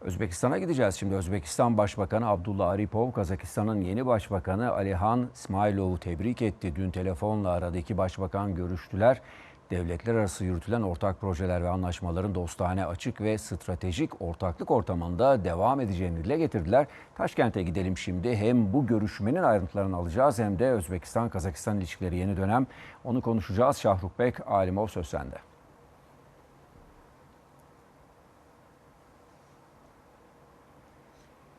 Özbekistan'a gideceğiz şimdi. Özbekistan Başbakanı Abdullah Aripov, Kazakistan'ın yeni başbakanı Alihan İsmailov'u tebrik etti. Dün telefonla aradı. İki başbakan görüştüler. Devletler arası yürütülen ortak projeler ve anlaşmaların dostane, açık ve stratejik ortaklık ortamında devam edeceğini dile getirdiler. Taşkent'e gidelim şimdi. Hem bu görüşmenin ayrıntılarını alacağız hem de Özbekistan-Kazakistan ilişkileri yeni dönem. Onu konuşacağız. Şahrukbek Alimov söz sende.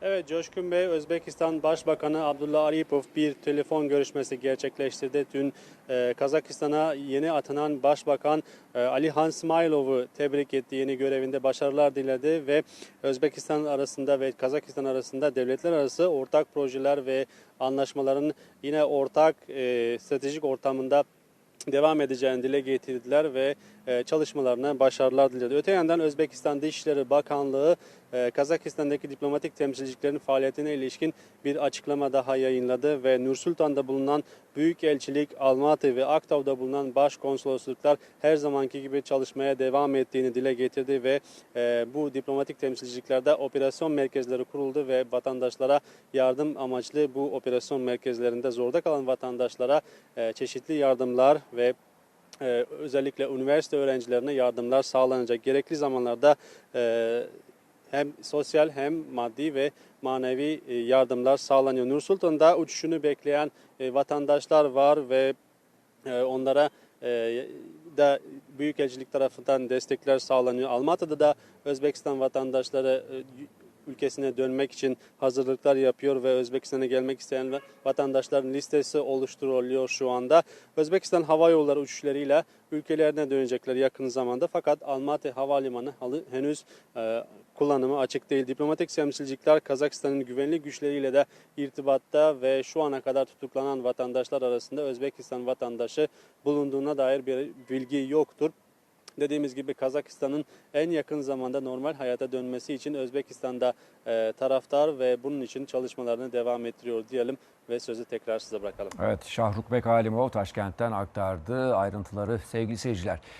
Evet Coşkun Bey, Özbekistan Başbakanı Abdullah Aripov bir telefon görüşmesi gerçekleştirdi. Dün e, Kazakistan'a yeni atanan Başbakan e, Ali Han İsmailov'u tebrik etti. Yeni görevinde başarılar diledi ve Özbekistan arasında ve Kazakistan arasında devletler arası ortak projeler ve anlaşmaların yine ortak e, stratejik ortamında devam edeceğini dile getirdiler ve e, çalışmalarına başarılar diledi. Öte yandan Özbekistan Dışişleri Bakanlığı e, Kazakistan'daki diplomatik temsilciliklerin faaliyetine ilişkin bir açıklama daha yayınladı ve Nursultan'da bulunan Büyükelçilik, Almaty ve Aktav'da bulunan başkonsolosluklar her zamanki gibi çalışmaya devam ettiğini dile getirdi ve e, bu diplomatik temsilciliklerde operasyon merkezleri kuruldu ve vatandaşlara yardım amaçlı bu operasyon merkezlerinde zorda kalan vatandaşlara e, çeşitli yardımlar ve e, özellikle üniversite öğrencilerine yardımlar sağlanacak. Gerekli zamanlarda e, hem sosyal hem maddi ve manevi e, yardımlar sağlanıyor. Nursultan'da uçuşunu bekleyen e, vatandaşlar var ve e, onlara da Büyükelçilik tarafından destekler sağlanıyor. Almatı'da da Özbekistan vatandaşları ülkesine dönmek için hazırlıklar yapıyor ve Özbekistan'a gelmek isteyen vatandaşların listesi oluşturuluyor şu anda. Özbekistan hava yolları uçuşlarıyla ülkelerine dönecekler yakın zamanda fakat Almaty Havalimanı henüz e, kullanımı açık değil. Diplomatik temsilcilikler Kazakistan'ın güvenlik güçleriyle de irtibatta ve şu ana kadar tutuklanan vatandaşlar arasında Özbekistan vatandaşı bulunduğuna dair bir bilgi yoktur. Dediğimiz gibi Kazakistan'ın en yakın zamanda normal hayata dönmesi için Özbekistan'da e, taraftar ve bunun için çalışmalarını devam ettiriyor diyelim ve sözü tekrar size bırakalım. Evet, Şahrukbek Alimov Taşkent'ten aktardı ayrıntıları sevgili seyirciler.